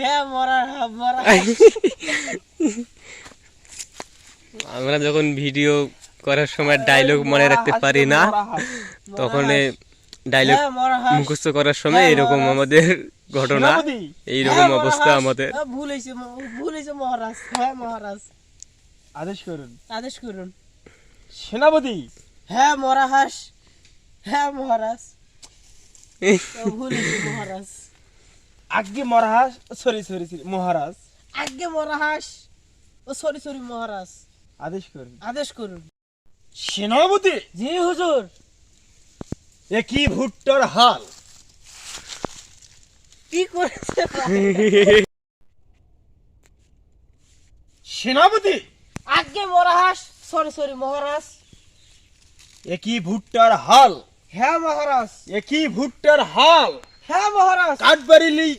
হ্যাঁ মরা মরা আমরা যখন ভিডিও করার সময় ডায়লগ মনে রাখতে পারি না তখন ডায়লগ হ্যাঁ মুখস্থ করার সময় হ্যাঁ, এরকম আমাদের ঘটনা এইরকম অবস্থা আমাদের। ভুল হয়েছে ভুল হয়েছে মহারাজ। হ্যাঁ মহারাজ। আদেশ করুন। আদেশ করুন। সেনাপতি? হ্যাঁ মরা হাঁস হ্যাঁ মহারাজ। ভুল হয়েছে মহারাজ। আগে মহারাজ সরি সরি সরি মহারাজ। আগে মরা ও সরি সরি মহারাজ। আদেশ করুন। আদেশ করুন। সেনাপতি! জি হুজুর। একই ভুট্টার হাল। কি করেছে? সেনাপতি! আগে হাঁস সরি সরি মহারাজ। একই ভুট্টার হাল। হ্যাঁ মহারাজ। একই ভুট্টার হাল। হ্যাঁ মহারাজ কাঠবাড়ি লি